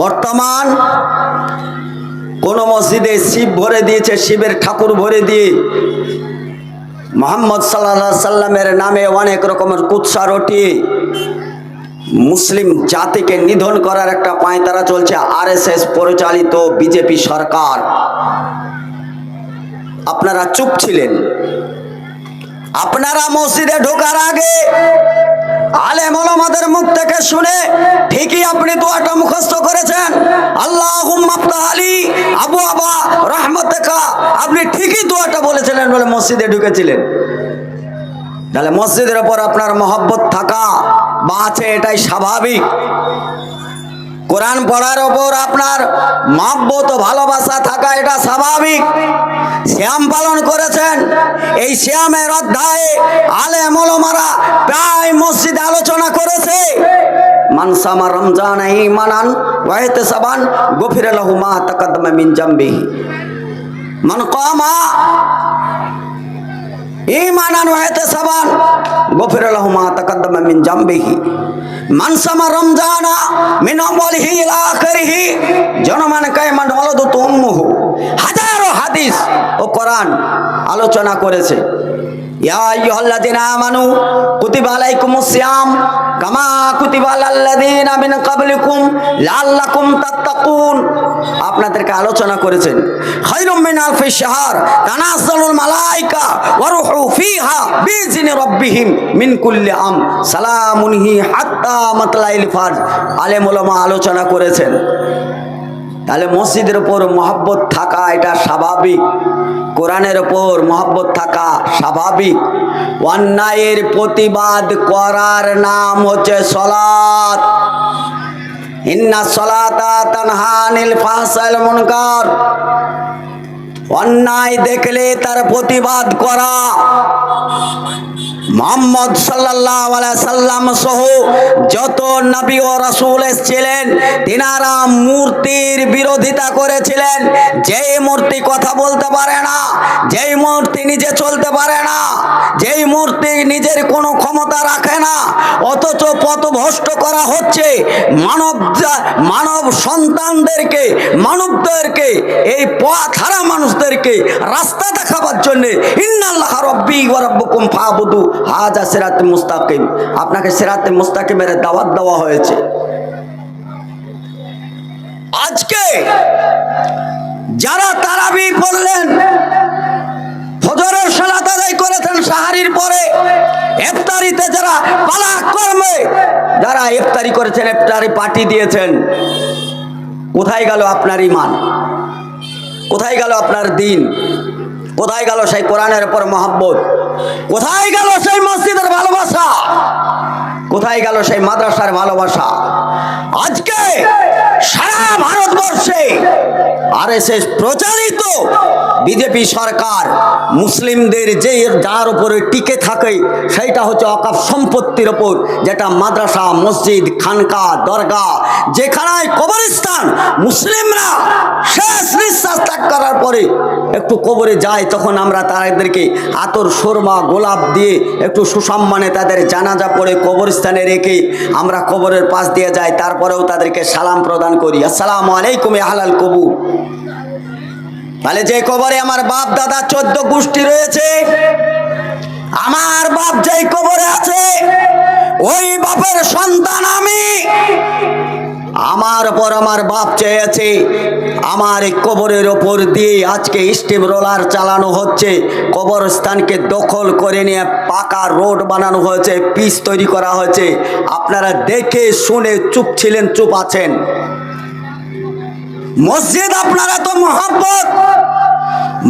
বর্তমান কোন মসজিদে শিব ভরে দিয়েছে, শিবের ঠাকুর ভরে দিয়ে মোহাম্মদ সাল্লা সাল্লামের নামে অনেক রকমের কুৎসা রটিয়ে মুসলিম জাতিকে নিধন করার একটা পাঁয়তারা চলছে আরএসএস পরিচালিত বিজেপি সরকার। আপনারা চুপ ছিলেন। আপনারা মসজিদে ঢোকার আগে আলেম ওলামাদের মুখ থেকে শুনে ঠিকই আপনি দোয়াটা মুখস্থ করেছেন। আল্লাহ আলী আবু আবা রহমত আপনি ঠিকই দোয়াটা বলেছিলেন, বলে মসজিদে ঢুকেছিলেন। তাহলে মসজিদের ওপর আপনার মহব্বত থাকা বা আছে, এটাই স্বাভাবিক। কোরআন পড়ার ওপর আপনার মহব্বত ও ভালোবাসা থাকা এটা স্বাভাবিক। শ্যাম পালন করেছেন। এই শ্যামের অধ্যায়ে আলে মলমারা প্রায় মসজিদে আলোচনা করেছে। মানসামা রমজান ইমানান ওয়াহিতে সাবান গফির মা তাকাদ্দামা মিন জামবিহি। মান কামা ইমানান ওয়াহিতে সাবান গফির মা তাকাদ্দামা মিন জামবিহি। মানসামা রমজানা মিন আখিরিহি জনমান কায়মান ওয়ালাদু উম্মুহু। হাজারো হাদিস ও কোরআন আলোচনা করেছে। আপনাদেরকে আলোচনা করেছেন মিন আলেম আলোচনা করেছেন। তাহলে মসজিদের উপর মহব্বত থাকা, এটা স্বাভাবিক। কোরআনের ওপর মহব্বত থাকা স্বাভাবিক। অন্যায়ের প্রতিবাদ করার নাম হচ্ছে সলাৎ। ইন্না অন্যায় দেখলে তার প্রতিবাদ করা। মোহাম্মদ সাল্লাহ সাল্লাম সহ যত নবী ও রাসূল এসেছিলেন, তিনারা মূর্তির বিরোধিতা করেছিলেন। যেই মূর্তি কথা বলতে পারে না, যেই মূর্তি নিজে চলতে পারে না, যেই মূর্তি নিজের কোনো ক্ষমতা রাখে না, অথচ পথভ্রষ্ট করা হচ্ছে মানব মানব সন্তানদেরকে, মানবদেরকে, এই পথ হারা মানুষদেরকে রাস্তা দেখাবার জন্যে। ইন্নাল্লাহ রব্বি রাব্বুকুম ফাবুদু। হাজা সেরাত মুস্তাকিম। আপনাকে সিরাতে মুস্তাকিমের দাওয়াত দেওয়া হয়েছে। আজকে যারা তারাবি পড়লেন করেছেন সাহারির পরে যারা কর্মে, যারা ইফতারি করেছেন পার্টি দিয়েছেন, কোথায় গেল আপনার ইমান কোথায় গেল আপনার দিন? কোথায় গেল সেই কোরআনের উপর মহাব্বত? কোথায় গেল সেই মসজিদের ভালোবাসা? কোথায় গেল সেই মাদ্রাসার ভালোবাসা? আজকে সারা ভারতবর্ষে আর প্রচারিত বিজেপি সরকার মুসলিমদের যে যার উপরে টিকে থাকে, সেইটা হচ্ছে অকাপ সম্পত্তির ওপর, যেটা মাদ্রাসা, মসজিদ, খানকা দরগা যেখানে কবরস্থান, মুসলিমরা শেষ নিঃশ্বাস ত্যাগ করার পরে একটু কবরে যায়, তখন আমরা তাদেরকে আতর, সুরমা, গোলাপ দিয়ে একটু সুসম্মানে তাদের জানাজা পড়ে কবরস্থানে রেখে আমরা কবরের পাশ দিয়ে যাই, তারপরেও তাদেরকে সালাম প্রদান করি। আসসালামু আলাইকুম হালাল কবুর তাহলে যে কবরে আমার বাপ, দাদা, চোদ্দ গোষ্ঠী রয়েছে, আমার বাপ যে কবরে আছে, ওই বাপের সন্তান আমি। আমার পর আমার বাপ চেয়েছে, আমার এই কবরের ওপর দিয়ে আজকে স্টিম রোলার চালানো হচ্ছে, কবরস্থানকে দখল করে নিয়ে পাকা রোড বানানো হয়েছে পিচ তৈরি করা হয়েছে। আপনারা দেখে শুনে চুপ ছিলেন, চুপ আছেন। মসজিদ আপনারা তো মহাব্বত?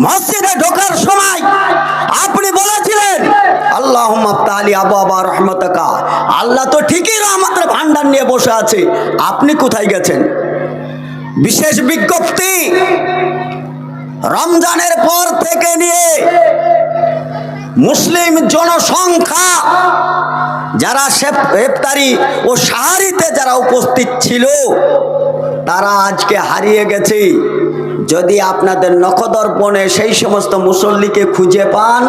মসজিদে ঢোকার সময় আপনি বলেছিলেন আল্লাহ আলী আবু আবা রহমতকা। আল্লাহ তো ঠিকই রহমতের ভান্ডার নিয়ে বসে আছে। আপনি কোথায় গেছেন? বিশেষ বিজ্ঞপ্তি, রমজানের পর থেকে নিয়ে মুসলিম জনসংখ্যা যারা ও সাহারিতে যারা উপস্থিত ছিল তারা আজকে হারিয়ে গেছে। যদি আপনাদের নখদর্পণে সেই সমস্ত মুসল্লিকে খুঁজে পান,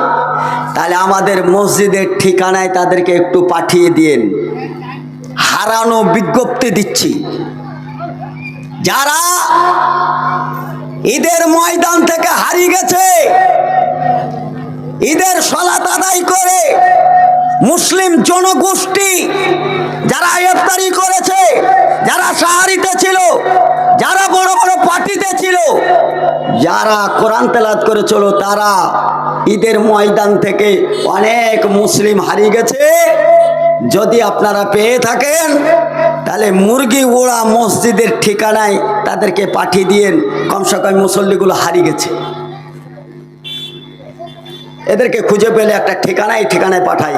তাহলে আমাদের মসজিদের ঠিকানায় তাদেরকে একটু পাঠিয়ে দিন। হারানো বিজ্ঞপ্তি দিচ্ছি। যারা ঈদের ময়দান থেকে হারিয়ে গেছে, ঈদের সলাত আদায় করে মুসলিম জনগোষ্ঠী যারা ইফতারি করেছে যারা সাহারিতে ছিল, যারা বড় বড় পার্টিতে ছিল, যারা কোরআন তেলাত করেছিল, তারা ঈদের ময়দান থেকে অনেক মুসলিম হারিয়ে গেছে। যদি আপনারা পেয়ে থাকেন, তাহলে মুরগি ওড়া মসজিদের ঠিকানায় তাদেরকে পাঠিয়ে দিয়েন। কমসে কম মুসল্লিগুলো হারিয়ে গেছে। এদেরকে খুঁজে পেলে একটা ঠিকানায় ঠিকানায় পাঠাই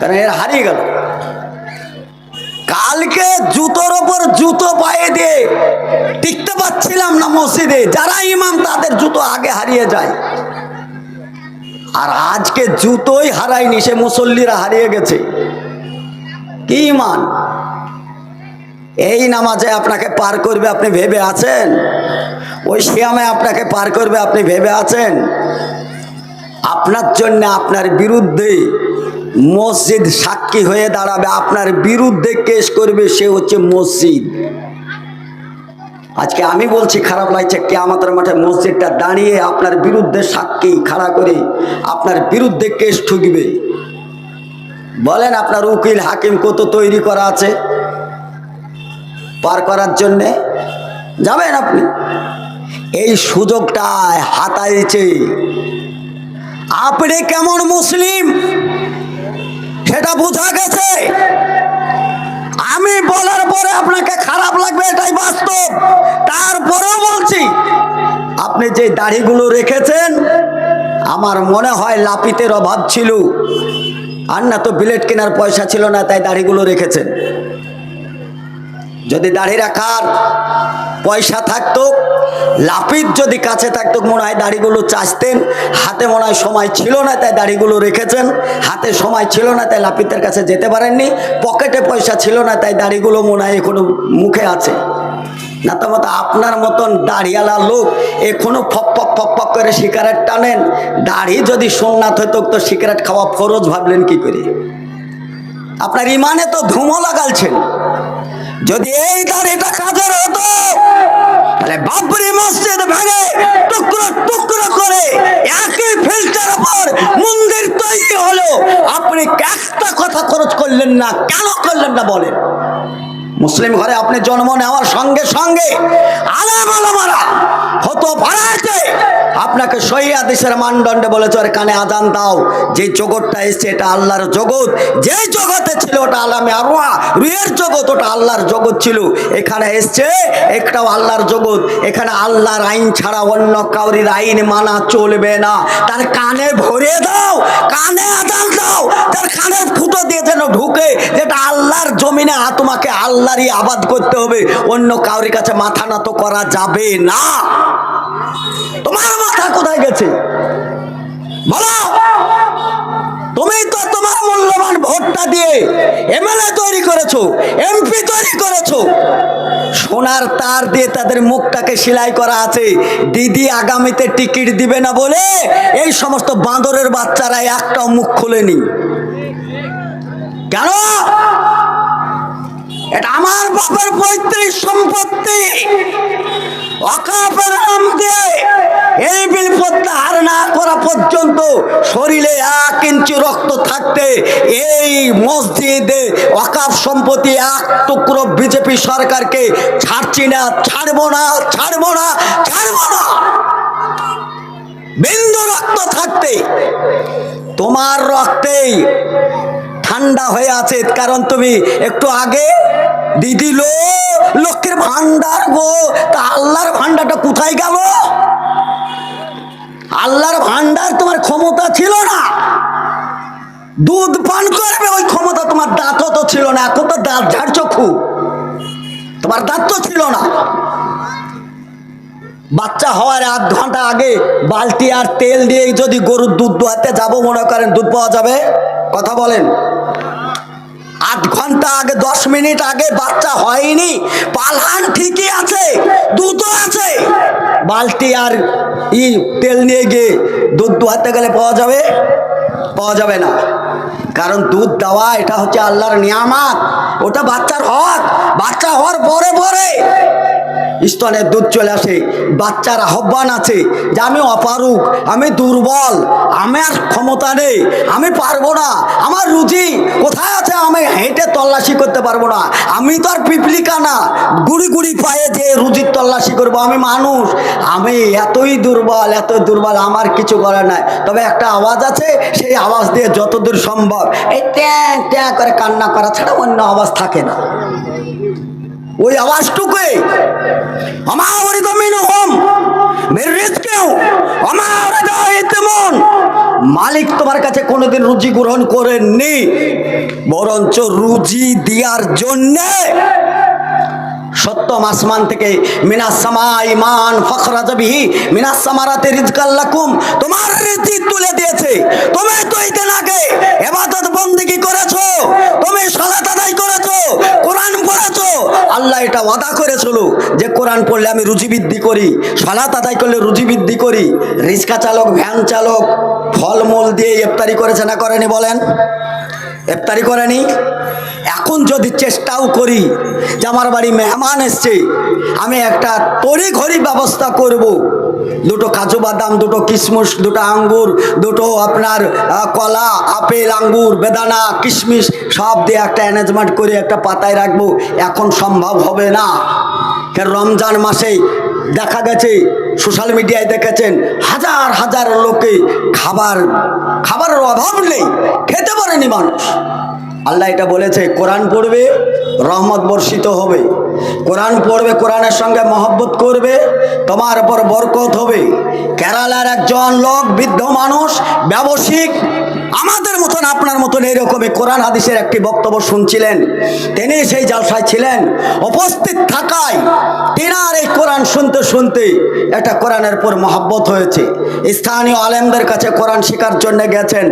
কারণ এরা হারিয়ে গেল। কালকে জুতোর ওপর জুতো পায়ে দিয়ে টিকতে পারছিলাম না মসজিদে। যারা ইমাম, তাদের জুতো আগে হারিয়ে যায়। আর আজকে জুতোই হারায়নি, সে মুসল্লিরা হারিয়ে গেছে। কি ইমান? এই নামাজে আপনাকে পার করবে আপনি ভেবে আছেন? ওই শিয়ামে আপনাকে পার করবে আপনি ভেবে আছেন? আপনার জন্য আপনার বিরুদ্ধে মসজিদ সাক্ষী হয়ে দাঁড়াবে, আপনার বিরুদ্ধে কেস করবে, সে হচ্ছে মসজিদ। আজকে আমি বলছি, খারাপ লাগছে কে আমাদের মাঠে মসজিদটা দাঁড়িয়ে আপনার বিরুদ্ধে সাক্ষী, খাড়া করে আপনার বিরুদ্ধে কেস ঠুকবে। বলেন, আপনার উকিল হাকিম কত তৈরি করা আছে? পার করার জন্যে যাবেন আপনি। এই সুযোগটা হাতাইছে। আপনি কেমন মুসলিম? সেটা বোঝা গেছে। আমি বলার পরে আপনাকে খারাপ লাগবে, এটাই বাস্তব। তারপরেও বলছি, আপনি যে দাড়িগুলো রেখেছেন, আমার মনে হয় লাপিতের অভাব ছিল। আর না তো বিলেট কেনার পয়সা ছিল না, তাই দাড়িগুলো রেখেছেন। যদি দাড়ি রাখার পয়সা থাকতো লাপিত যদি কাছে থাকতো, মনে হয় দাড়িগুলো চাষতেন হাতে মনে হয় সময় ছিল না, তাই দাড়িগুলো রেখেছেন। হাতে সময় ছিল না, তাই লাপিতের কাছে যেতে পারেননি। পকেটে পয়সা ছিল না, তাই দাড়িগুলো মনে হয় এখনও মুখে আছে। না তোমত আপনার মতন দাড়িওয়ালা লোক এখনও ফক ফক ফক ফক করে সিগারেট টানেন। দাড়ি যদি সোমনাথ হতো তো সিগারেট খাওয়া ফরজ ভাবলেন কি করে? আপনার ইমানে তো ধুমো লাগালছেন। যদি এই দাড়িটা কাজের হতো, তাহলে বাবরি মসজিদ ভেঙে, টুকরো টুকরো করে একই ফিল্টার উপর মন্দির তৈরি হলো। আপনি একটা কথা খরচ করলেন না, কেন করলেন না বলেন? মুসলিম ঘরে আপনি জন্ম নেওয়ার সঙ্গে সঙ্গে হতো আপনাকে সহি আদেশের মানদণ্ডে বলেছে, ওর কানে আজান দাও। যে জগৎটা এসছে, এটা আল্লাহর জগৎ। যে জগতে ছিল, ওটা আলামে আরোয়া রুয়ের জগৎ, ওটা আল্লাহর জগৎ ছিল। এখানে এসছে, একটাও আল্লাহর জগৎ। এখানে আল্লাহর আইন ছাড়া অন্য কাউরির আইন মানা চলবে না। তার কানে ভরে দাও, কানে আজান দাও। তার কানে ফুটো দিয়ে যেন ঢুকে, যেটা আল্লাহর জমিনে তোমাকে আল্লাহরই আবাদ করতে হবে। অন্য কাউরির কাছে মাথা না তো করা যাবে না। তোমার মাথা কোথায় গেছে? বলো। তুমি তো তোমার মূল্যবান ভোটটা দিয়ে এমএলএ তৈরি করেছ, এমপি তৈরি করেছ। সোনার তার দিয়ে তাদের মুখটাকে সেলাই করা আছে। দিদি আগামীতে টিকিট দিবে না বলে এই সমস্ত বাঁদরের বাচ্চারা একটাও মুখ খোলেনি। কেন? এটা আমার বাপের পৈতৃক সম্পত্তি। অকাপের নাম এই বিল প্রত্যাহার না করা পর্যন্ত শরীরে এক ইঞ্চি রক্ত থাকতে এই মসজিদে অকাপ সম্পত্তি এক টুকরো বিজেপি সরকারকে ছাড়ছি না, ছাড়বো না ছাড়বো না ছাড়বো না। বিন্দু রক্ত থাকতে, তোমার রক্তেই ঠান্ডা হয়ে আছে। কারণ তুমি একটু আগে দিদি লো, লক্ষ্মীর ভান্ডার গো। তা আল্লাহর ভান্ডারটা কোথায় গেল? আল্লাহর ভান্ডার তোমার ক্ষমতা ছিল না। দুধ পান করবে, ওই ক্ষমতা তোমার দাঁতও তো ছিল না। এখন তো দাঁত ঝাড় চক্ষু। তোমার দাঁত তো ছিল না। বাচ্চা হওয়ার আধ ঘণ্টা আগে বালতি আর তেল দিয়ে যদি গরুর দুধ দোয়াতে যাব মনে করেন, দুধ পাওয়া যাবে? কথা বলেন। আধ ঘণ্টা আগে, দশ মিনিট আগে বাচ্চা হয়নি। পালহান ঠিকই আছে, দুধও আছে। বালতি আর ই তেল নিয়ে গিয়ে দুধ দুহাতে গেলে পাওয়া যাবে? পাওয়া যাবে না। কারণ দুধ দেওয়া, এটা হচ্ছে আল্লাহর নিয়ামাত। ওটা বাচ্চার হক। বাচ্চা হওয়ার পরে পরে। স্তনের দুধ চলে আসে, বাচ্চার আহ্বান আছে যে আমি অপারুক, আমি দুর্বল আমার ক্ষমতা নেই, আমি পারব না, আমার রুচি কোথায় আছে, আমি হেঁটে তল্লাশি করতে পারব না, আমি তো আর পিপলিকা না, গুড়ি গুড়ি পায়ে যে রুজির তল্লাশি করব, আমি মানুষ, আমি এতই দুর্বল এত দুর্বল, আমার কিছু করার নাই। তবে একটা আওয়াজ আছে, সেই আওয়াজ দিয়ে যতদূর সম্ভব, এই ট্যাঁ ট্যাঁ করে কান্না করা ছাড়া অন্য আওয়াজ থাকে না। ওই আওয়াজটুকুই জমিন হোম মেরে রিস্কেও আমার তেমন মালিক তোমার কাছে কোনোদিন রুজি গ্রহণ করেননি, বরঞ্চ রুজি দেওয়ার জন্যে। সত্যম আসমান থেকে, মিনাস সামা ইমান ফখরা যাবি মিনাস সামারাতে রিজকাল্লাকুম তোমার রীতি তুলে দিয়েছে। তুমি তো দিন আগে এবাদত বন্দিগি করেছ, তুমি সালাত আদায় করেছ, কোরআন পড়েছো আল্লাহ এটা ওয়াদা করেছিল যে কোরআন পড়লে আমি রুজি বৃদ্ধি করি, সালাত আদায় করলে রুজি বৃদ্ধি করি রিক্সা চালক, ভ্যান চালক, ফলমূল দিয়ে ইফতারি করেছে না করেনি বলেন ইফতারি করেনি এখন যদি চেষ্টাও করি যে আমার বাড়ি মেহমান এসছে, আমি একটা তড়ি ঘড়ি ব্যবস্থা করব। দুটো কাজু বাদাম, দুটো কিশমিশ, দুটো আঙ্গুর, দুটো আপনার কলা, আপেল, আঙ্গুর, বেদানা, কিশমিশ, সব দিয়ে একটা অ্যারেঞ্জমেন্ট করে একটা পাতায় রাখব। এখন সম্ভব হবে না। কারণ রমজান মাসে দেখা গেছে সোশ্যাল মিডিয়ায় দেখেছেন, হাজার হাজার লোকে খাবার, খাবারের অভাব নেই, খেতে পারেনি মানুষ। আল্লাহ এটা বলেছে, কোরআন পড়বে, রহমত বর্ষিত হবে। কোরআন পড়বে, কোরআনের সঙ্গে মহব্বত করবে, তোমার উপর বরকত হবে। কেরালার একজন লোক, বৃদ্ধ মানুষ, ব্যবসায়িক আমাদের মতন, আপনার মতন এইরকমই কোরআন হাদিসের একটি বক্তব্য শুনছিলেন। তিনি সেই জালসায় ছিলেন। উপস্থিত থাকায় তেনার এই কোরআন শুনতে শুনতে একটা কোরআনের পর মহাব্বত হয়েছে। স্থানীয় আলেমদের কাছে কোরআন শেখার জন্য গেছেন।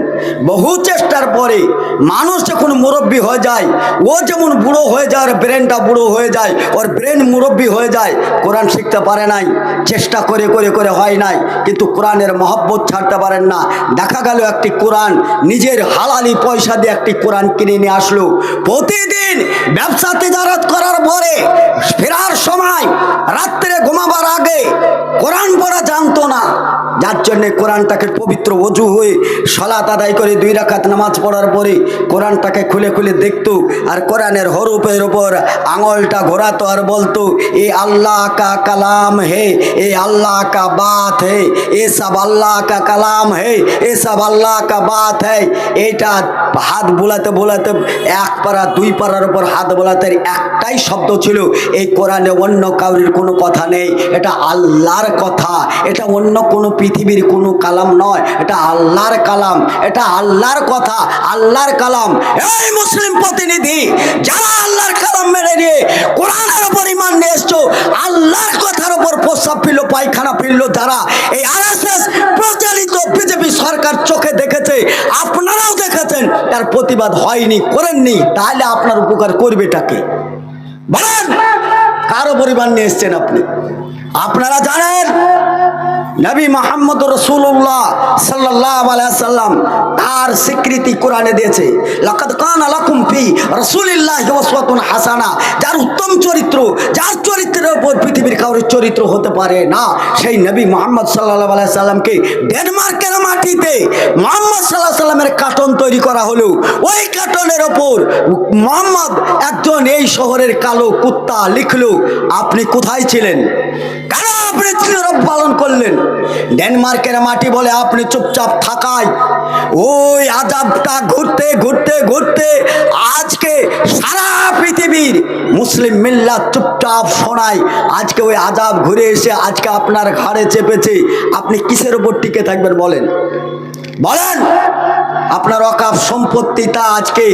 বহু চেষ্টার পরে মানুষ যখন মুরব্বী হয়ে যায়, ও যেমন বুড়ো হয়ে যায়, ওর ব্রেনটা বুড়ো হয়ে যায়, ওর ব্রেন মুরব্বী হয়ে যায়, কোরআন শিখতে পারে নাই, চেষ্টা করে করে করে হয় নাই, কিন্তু কোরআনের মহব্বত ছাড়তে পারেন না। দেখা গেল একটি কোরআন নিজের হালালি পয়সা দিয়ে একটি কোরআন কিনে নিয়ে আসলো। প্রতিদিন ব্যবসা তেজারত করার পরে ফেরার সময় রাত্রে ঘুমাবার আগে কোরআন পড়া জানতো না। যার জন্যে কোরআনটাকে পবিত্র অজু হয়ে সলাত আদায় করে, দুই রাকাত নামাজ পড়ার পরে কোরআনটাকে খুলে খুলে দেখতো আর কোরআনের হরুপের ওপর আঙলটা ঘোরাতো আর বলতো, এ আল্লাহ কা কালাম হে, এ আল্লাহ কা বাত হে, এ সব আল্লাহ কা কালাম হে, এ সব আল্লাহ কা বাত হে। এটা হাত বোলাতে বোলাতে এক পাড়া, দুই পাড়ার উপর হাত বোলাতে একটাই শব্দ ছিল, এই কোরআনে অন্য কাউরির কোনো কথা নেই, এটা আল্লাহর কথা, এটা অন্য কোনো পৃথিবীর কোনো কালাম নয়, এটা আল্লাহর কালাম। এটা আল্লাহর কথা, আল্লাহর কালাম। এই মুসলিম প্রতিনিধি, যারা আল্লাহর কালাম মেরে নিয়ে কোরআনের উপর ইমান নিয়ে এসছো, আল্লাহর কথার উপর প্রস্তাব ফিরলো, পায়খানা ফিরলো যারা, এই আরএসএস প্রচালিত বিজেপি সরকার চোখে দেখেছে, আপনারাও দেখেছেন, তার প্রতিবাদ হয়নি, করেননি, তাহলে আপনার উপকার করবেটাকে বলেন, কারও পরিবার নিয়ে এসছেন আপনি। আপনারা জানেন, নবী মোহাম্মদ রসুল্লাহ সাল্লাহ সাল্লাম তার স্বীকৃতি কোরআনে দিয়েছে কান ফি হাসানা যার উত্তম চরিত্র, যার চরিত্রের উপর পৃথিবীর কারোর চরিত্র হতে পারে না। সেই নবী মোহাম্মদ সাল্লাহ সাল্লামকে ডেনমার্কের মাটিতে মোহাম্মদ সাল্লাহ সাল্লামের কার্টন তৈরি করা হলো। ওই কার্টনের ওপর মোহাম্মদ একজন এই শহরের কালো কুত্তা লিখলো, আপনি কোথায় ছিলেন? কেন আপনি চিরব পালন করলেন? ডেনমার্কের মাটি বলে আপনি চুপচাপ থাকায় ওই আজাবটা ঘুরতে ঘুরতে ঘুরতে আজকে সারা পৃথিবীর মুসলিম মিল্লা চুপচাপ শোনায়, আজকে ওই আজাব ঘুরে এসে আজকে আপনার ঘাড়ে চেপেছে। আপনি কিসের উপর টিকে থাকবেন বলেন? বলেন, আপনার অকাপ সম্পত্তিটা আজকে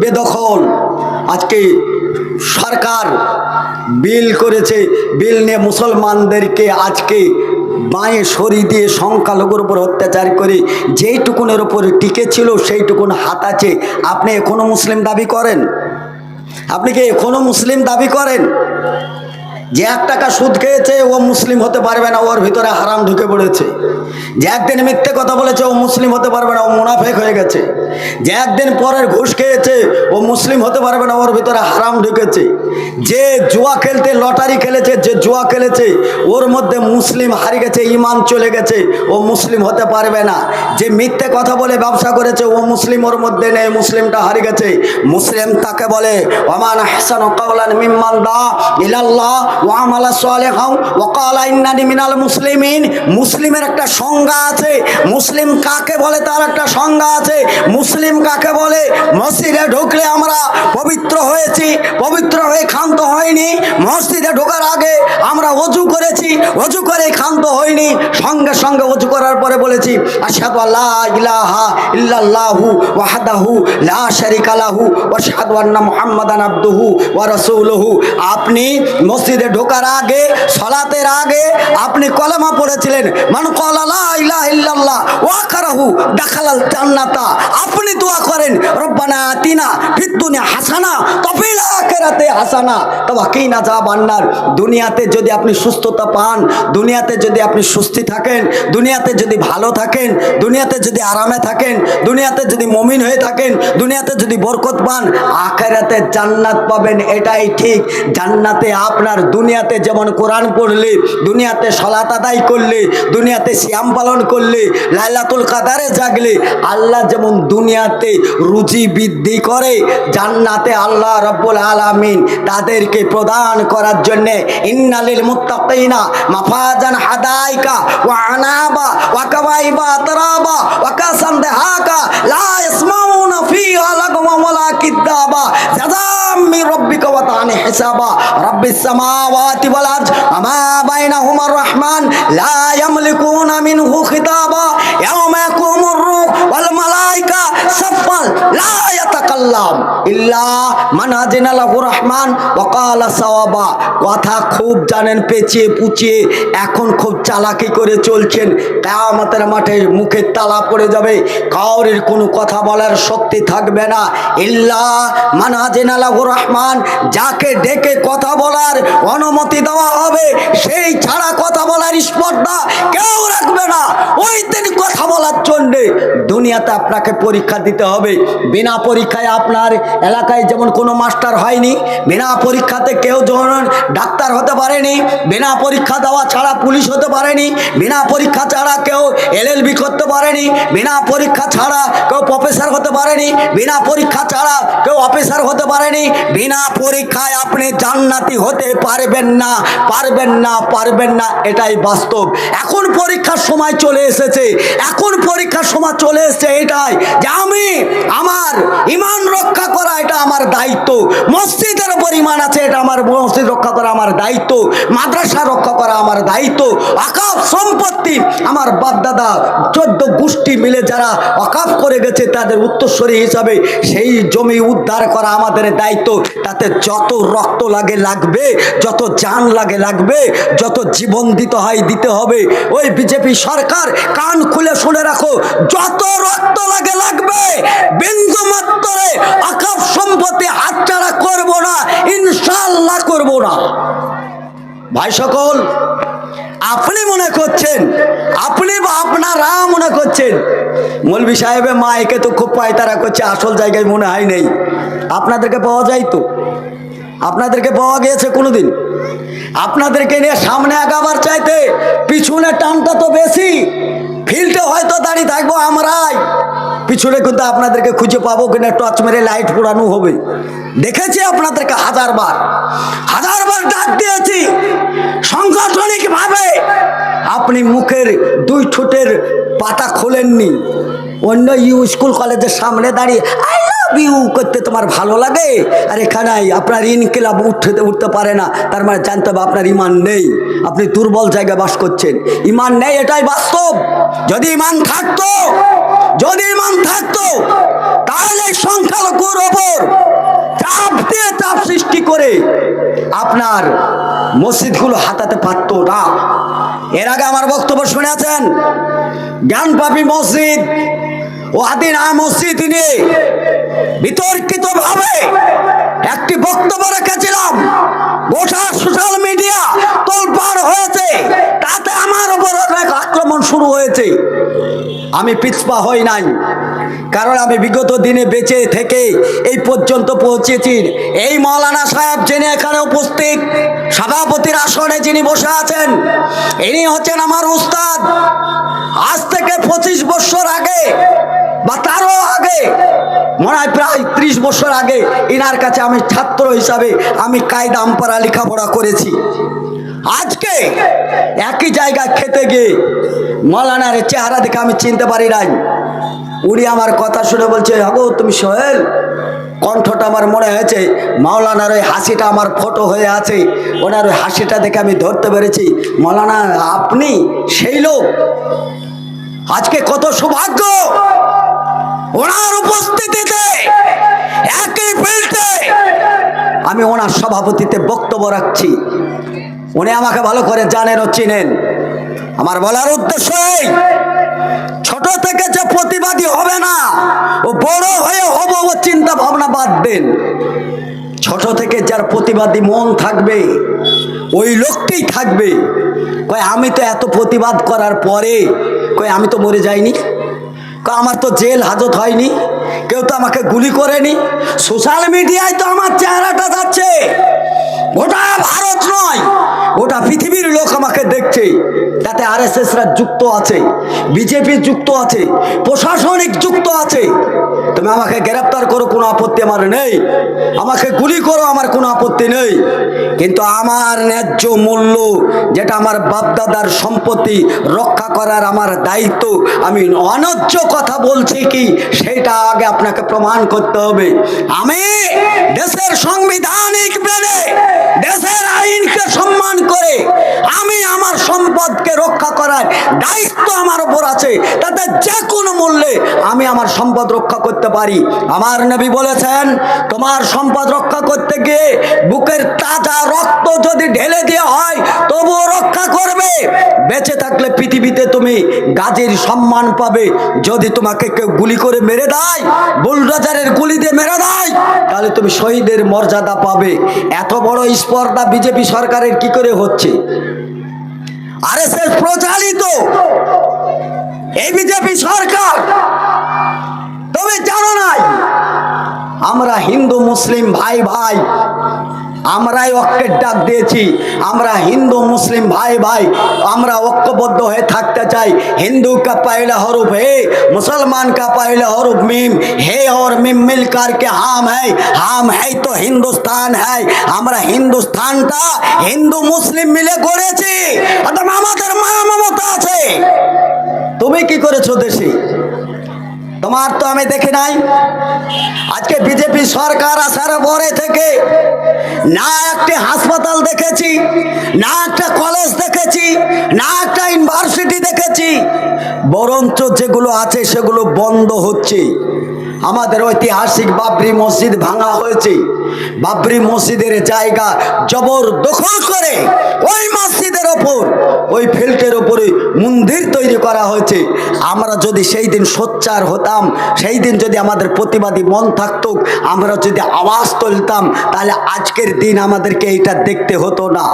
বেদখল, আজকে সরকার বিল করেছে। বিল নিয়ে মুসলমানদেরকে আজকে বাঁয়ে সরি দিয়ে সংখ্যালঘুর উপর অত্যাচার করে যেইটুকুনের উপরে টিকে ছিল, সেইটুকুন হাত আছে। আপনি এখনও মুসলিম দাবি করেন? আপনি কি এখনও মুসলিম দাবি করেন? যে এক টাকা সুদ খেয়েছে, ও মুসলিম হতে পারবে না, ওর ভিতরে হারাম ঢুকে পড়েছে। যে একদিন মিথ্যে কথা বলেছে, ও মুসলিম হতে পারবে না, ও মুনাফেক হয়ে গেছে। যে একদিন পরের ঘুষ খেয়েছে, ও মুসলিম হতে পারবে না, ওর ভিতরে হারাম ঢুকেছে। যে জুয়া খেলতে, লটারি খেলেছে, যে জুয়া খেলেছে, ওর মধ্যে মুসলিম হারিয়ে গেছে ইমান চলে গেছে, ও মুসলিম হতে পারবে না। যে মিথ্যে কথা বলে ব্যবসা করেছে, ও মুসলিম ওর মধ্যে নেই, মুসলিমটা হারিয়ে গেছে। মুসলিম তাকে বলে মিনাল মুসলিমের একটা সংজ্ঞা আছে। মুসলিম কাকে বলে? তার একটা সংজ্ঞা আছে। মুসলিম কাকে বলে? মসজিদে ঢুকলে আমরা পবিত্র হয়েছি, পবিত্র হয়ে ক্ষান্ত হয়নি। মসজিদে ঢোকার আগে আমরা অজু করেছি, অজু করে ক্ষান্ত হয়নি। সঙ্গে সঙ্গে অজু করার পরে বলেছি আপনি মসজিদে ঢোকার আগে, সলাতের আগে আপনি কলেমা পড়েছিলেন, মান ক্বালা লা ইলাহা ইল্লাল্লাহ ওয়া জান্নাতা। আপনি দোয়া করেন, রব্বানা আতিনা ফিদ দুনিয়া হাসানা তফিল আখিরাতে হাসানা। তবা কিনা যা বান্নার দুনিয়াতে যদি আপনি সুস্থতা পান, দুনিয়াতে যদি আপনি সুস্থি থাকেন, দুনিয়াতে যদি ভালো থাকেন, দুনিয়াতে যদি আরামে থাকেন, দুনিয়াতে যদি মমিন হয়ে থাকেন, দুনিয়াতে যদি বরকত পান, আখেরাতে জান্নাত পাবেন, এটাই ঠিক। জান্নাতে আপনার দুনিয়াতে যেমন কোরআন পড়লে, দুনিয়াতে সলাত আদায় করলে, দুনিয়াতে শ্যাম পালন করলে, লাইলাতুল কাদারে জাগলে, আল্লাহ যেমন দুনিয়াতে রুচি বৃদ্ধি করে, জান্নাতে আল্লাহ রব্বুল আলামিন তাদেরকে প্রদান করার জন্যে ইন্নালিল মুত্তাকিনা মাফাজান হাদাইকা ওয়া আনাবা ওয়া কাওয়াইবা আতরাবা ওয়া কাসান দেহাকা লা ইয়াসমাউনা ফিহা লাগওয়া ওয়ালা কিদ্দাবা জাযাম মির রাব্বিকা ওয়া তাআনি হিসাবা। রাব্বিস সামাওয়াতি ওয়াল আরজ আমা বাইনাহুমা রহমান, লা ইয়ামলিকুনা মিনহু খিতাবা। ইয়াওমা ইয়াকুমুর রূহ ওয়াল মালাইকা সাফফান লা ইয়াতাকাল্লাম। ইল্লা মান আযিনা লাহু রহমান ওয়া ক্বালা সাওয়াবা। কথা খুব জানেন, পেঁচিয়ে পুচিয়ে এখন খুব চালাকি করে চলছেন। কিয়ামতের মাঠে মুখে তালা পড়ে যাবে, কাউরের কোনো কথা বলার শক্তি থাকবে না। ইল্লা মান আযিনা লাহু রহমান, যাকে ডেকে কথা বলার অনুমতি দেওয়া হবে, সেই ছাড়া কথা বলার স্পর্ধা কেউ রাখবে না। ওই দিন কথা বলার জন্যে দুনিয়াতে আপনাকে পরীক্ষা দিতে হবে। বিনা পরীক্ষায় আপনার এলাকায় যেমন কোনো মাস্টার হয়নি, বিনা পরীক্ষাতে কেউ যেমন ডাক্তার হতে পারেনি, বিনা পরীক্ষা দেওয়া ছাড়া পুলিশ হতে পারেনি, বিনা পরীক্ষা ছাড়া কেউ এলএলবি করতে পারেনি, বিনা পরীক্ষা ছাড়া কেউ প্রফেসর হতে পারেনি, বিনা পরীক্ষা ছাড়া কেউ অফিসার হতে পারেনি, বিনা পরীক্ষায় আপনি জান্নাতি হতে পারবেন না পারবেন না পারবেন না, এটাই বাস্তব। এখন পরীক্ষার সময় চলে এসেছে, এখন পরীক্ষার সময় চলে এসেছে এটাই যে আমি আমার ইমান রক্ষা করা এটা আমার দায়িত্ব। মসজিদের উপর ইমান আছে, এটা আমার মসজিদ রক্ষা করা আমার দায়িত্ব। মাদ্রাসা রক্ষা করা আমার দায়িত্ব। আকাপ সম্পত্তি আমার বাপদাদা চোদ্দ গোষ্ঠী মিলে যারা অকাপ করে গেছে, তাদের উত্তরস্বরী হিসাবে সেই জমি উদ্ধার করা আমাদের দায়িত্ব। তাতে যত রক্ত লাগে লাগবে, যত জান লাগে লাগবে, যত জীবন দিতে হয় দিতে হবে। ওই বিজেপি সরকার কান খুলে শুনে রাখো, যত রক্ত ভাই সকল, আপনি মনে করছেন, আপনি বা আপনারা মনে করছেন মৌলবি সাহেবের মা একে তো খুব পায়তারা করছে, আসল জায়গায় মনে হয় নেই। আপনাদেরকে পাওয়া যায় তো? আপনাদেরকে পাওয়া গিয়েছে কোনোদিন? আপনাদেরকে নিয়ে সামনে আগাবার চাইতে পিছনে টানটা তো বেশি। ফিল্ডে হয়তো দাঁড়িয়ে থাকব আমরাই। পিছনে কিন্তু আপনাদেরকে খুঁজে পাবো কিনা, টর্চ মেরে লাইট পোড়ানো হবে। দেখেছি আপনাদেরকে হাজারবার। হাজারবার ডাক দিয়েছি। সাংগঠনিকভাবে আপনি মুখের দুই ঠোঁটের পাতা খোলেননি। অন্য ইউ স্কুল কলেজের সামনে দাঁড়িয়ে আই লাভ ইউ করতে তোমার ভালো লাগে? আর এখানে আপনার ইনকিলাব উঠতে উঠতে পারে না। তার মানে জানতে হবে আপনার ইমান নেই। আপনি দুর্বল জায়গায় বাস করছেন। ইমান নেই এটাই বাস্তব। যদি ইমান থাকতো, যদি ইমান থাকতো, তাহলে সংখ্যালঘুর ওপর চাপ দিয়ে চাপ সৃষ্টি করে আপনার মসজিদগুলো হাতাতে পারতো না। এর আগে আমার বক্তব্য শুনেছেন জ্ঞানপাপী মসজিদ ও মসজিদ নিয়ে বিতর্কিত একটি বক্তব্য রেখেছিলাম। গোটা সোশ্যাল মিডিয়া তোলপাড় হয়েছে। তাতে আমার উপর অনেক আক্রমণ শুরু হয়েছে। আমি পিছপা হই নাই। কারণ আমি বিগত দিনে বেঁচে থেকে এই পর্যন্ত পৌঁছেছি। এই মৌলানা সাহেব যিনি এখানে উপস্থিত, সভাপতির আসনে যিনি বসে আছেন, ইনি হচ্ছেন আমার উস্তাদ। আজ থেকে পঁচিশ বছর আগে বা তারও আগে, মনে হয় প্রায় ত্রিশ বছর আগে ইনার কাছে আমি ছাত্র হিসাবে আমি কায়দা আমপারা লেখাপড়া করেছি। আজকে একই জায়গায় খেতে গিয়ে মৌলানার চেহারা দেখে আমি চিনতে পারি নাই। উনি আমার কথা শুনে বলছে, হাগো, তুমি সোহেল, কণ্ঠটা আমার মনে হয়েছে মাওলানার ওই হাসিটা আমার ফটো হয়ে আছে, ওনার ওই হাসিটা দেখে আমি ধরতে পেরেছি। মৌলানা, আপনি সেই লোক। আজকে কত সৌভাগ্য! ওনার উপস্থিতিতে একই ফিল্ডে আমি ওনার সভাপতিতে বক্তব্য রাখছি। উনি আমাকে ভালো করে জানেন ও চিনেন। আমার বলার উদ্দেশ্য এই, ছোট থেকে যে প্রতিবাদী হবে না, ও বড় হয়ে হব ও চিন্তা ভাবনা বাদ দেন। ছোট থেকে যার প্রতিবাদী মন থাকবে, ওই লোকটি থাকবে। কয়, আমি তো এত প্রতিবাদ করার পরে, কয়, আমি তো মরে যাইনি? আমার তো জেল হাজত হয়নি, কেউ তো আমাকে গুলি করেনি, সোশ্যাল মিডিয়ায় তো আমার চেহারাটা যাচ্ছে। গোটা ভারত নয়, গোটা পৃথিবীর লোক আমাকে দেখছে, তাতে আর এস যুক্ত আছে, বিজেপি যুক্ত আছে, প্রশাসনিক যুক্ত আছে। তুমি আমাকে গ্রেপ্তার করো, কোনো আপত্তি আমার নেই। আমাকে গুলি করো, আমার কোনো আপত্তি নেই। কিন্তু আমার ন্যায্য মূল্য, যেটা আমার বাপদাদার সম্পত্তি রক্ষা করার আমার দায়িত্ব, আমি অন্যায্য কথা বলছি কি, সেটা আগে আপনাকে প্রমাণ করতে হবে। আমি দেশের সাংবিধানিক মেনে দেশের আইনকে সম্মান করে আমি আমার সম্পদকে রক্ষা করার দায়িত্ব আমার উপর আছে। তাতে যে কোনো মূল্যে আমি আমার সম্পদ রক্ষা করতে পারি। আমার নবী বলেছেন, তোমার সম্পদ রক্ষা করতে গিয়ে বুকের তাজা রক্ত যদি ঢেলে দেওয়া হয়, তবুও রক্ষা করবে। বেঁচে থাকলে পৃথিবীতে তুমি গাজীর সম্মান পাবে। যদি তোমাকে কেউ গুলি করে মেরে দেয়, বুলডোজারের গুলি দিয়ে মেরে দেয়, তাহলে তুমি শহীদের মর্যাদা পাবে। এত বড় স্পর্ধা বিজেপি সরকারের কি করে হচ্ছে? আরএসএস প্রচালিত। এই বিজেপি সরকার তবে জানো নাই আমরা হিন্দু মুসলিম ভাই ভাই আমরাই ঐক্যের ডাক দিয়েছি। আমরা হিন্দু, মুসলিম, ভাই ভাই, আমরা ঐক্যবদ্ধ হয়ে থাকতে চাই। হিন্দু কা পাইলা হরুফ হে মুসলমান কা পাইলা হরুফ মিম, হে হর মিম মিল কারকে হাম হ্যাঁ হাম হ্যাঁ তো হিন্দুস্তান হ্যাঁ আমরা হিন্দুস্তানটা হিন্দু, মুসলিম মিলে গড়েছি। আমাদের মা মমতা আছে। তুমি কি করেছ দেশে? তোমার তো আমি দেখি নাই। আজকে বিজেপি সরকার আসার পরে থেকে না একটি হাসপাতাল দেখেছি, না একটা কলেজ দেখেছি, না একটা ইউনিভার্সিটি দেখেছি, বরঞ্চ যেগুলো আছে সেগুলো বন্ধ হচ্ছে। আমাদের ঐতিহাসিক বাবরি মসজিদ ভাঙা হয়েছে। বাবরি মসজিদের জায়গা জবর দখল করে ওই মসজিদের ওপর, ওই ফিল্ডের ওপরে মন্দির তৈরি করা হয়েছে। আমরা যদি সেই দিন সোচ্চার হতাম, সেই দিন যদি আমাদের প্রতিবাদী মন থাকতো, আমরা যদি আওয়াজ তুলতাম, তাহলে আজকের দিন আমাদেরকে এইটা দেখতে হতো না।